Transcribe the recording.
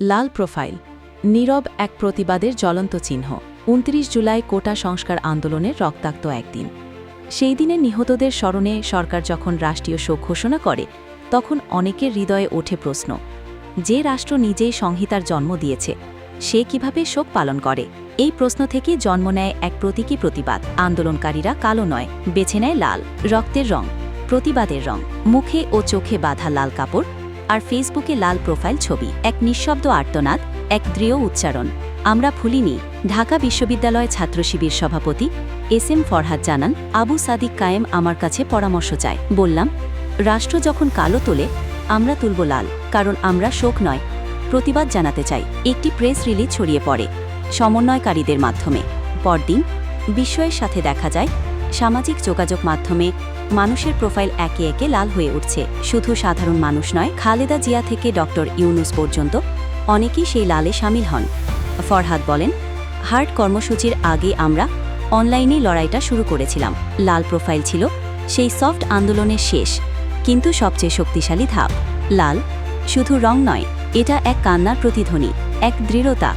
লাল profile, নীরব এক প্রতিবাদের জ্বলন্ত চিহ্ন, উনত্রিশ জুলাই কোটা সংস্কার আন্দোলনের রক্তাক্ত একদিন। সেই দিনে নিহতদের স্মরণে সরকার যখন রাষ্ট্রীয় শোক ঘোষণা করে, তখন অনেকের হৃদয়ে ওঠে প্রশ্ন, যে রাষ্ট্র নিজেই সংহিতার জন্ম দিয়েছে, সে কীভাবে শোক পালন করে? এই প্রশ্ন থেকে জন্ম নেয় এক প্রতীকী প্রতিবাদ, আন্দোলনকারীরা কালো নয়, বেছে নেয় লাল, রক্তের রং, প্রতিবাদের রং, মুখে ও চোখে বাঁধা লাল কাপড় আর ফেসবুকে লাল প্রোফাইল ছবি, এক নিঃশব্দ আর্তনাদ, এক দৃঢ় উচ্চারণ। আমরা ভুলিনি, ঢাকা বিশ্ববিদ্যালয় ছাত্র শিবির সভাপতি এস এম ফরহাদ জানান, আবু সাদিক কায়েম আমার কাছে পরামর্শ চায়। বললাম, রাষ্ট্র যখন কালো তোলে, আমরা তুলব লাল, কারণ আমরা শোক নয়। প্রতিবাদ জানাতে চাই। একটি প্রেস রিলিজ ছড়িয়ে পড়ে সমন্বয়কারীদের মাধ্যমে। পরদিন বিস্ময়ের সাথে দেখা যায়, সামাজিক যোগাযোগ মাধ্যমে মানুষের প্রোফাইল একে একে লাল হয়ে উঠছে। শুধু সাধারণ মানুষ নয়, খালেদা জিয়া থেকে ডক্টর ইউনুস পর্যন্ত অনেকেই সেই লালে সামিল হন। ফরহাদ বলেন, হার্ট কর্মসূচির আগে আমরা অনলাইনে লড়াইটা শুরু করেছিলাম। লাল প্রোফাইল ছিল, সেই সফট আন্দোলনের শেষ, কিন্তু সবচেয়ে শক্তিশালী ধাপ। লাল শুধু রং নয়, এটা এক কান্নার প্রতিধ্বনি, এক দৃঢ়তা।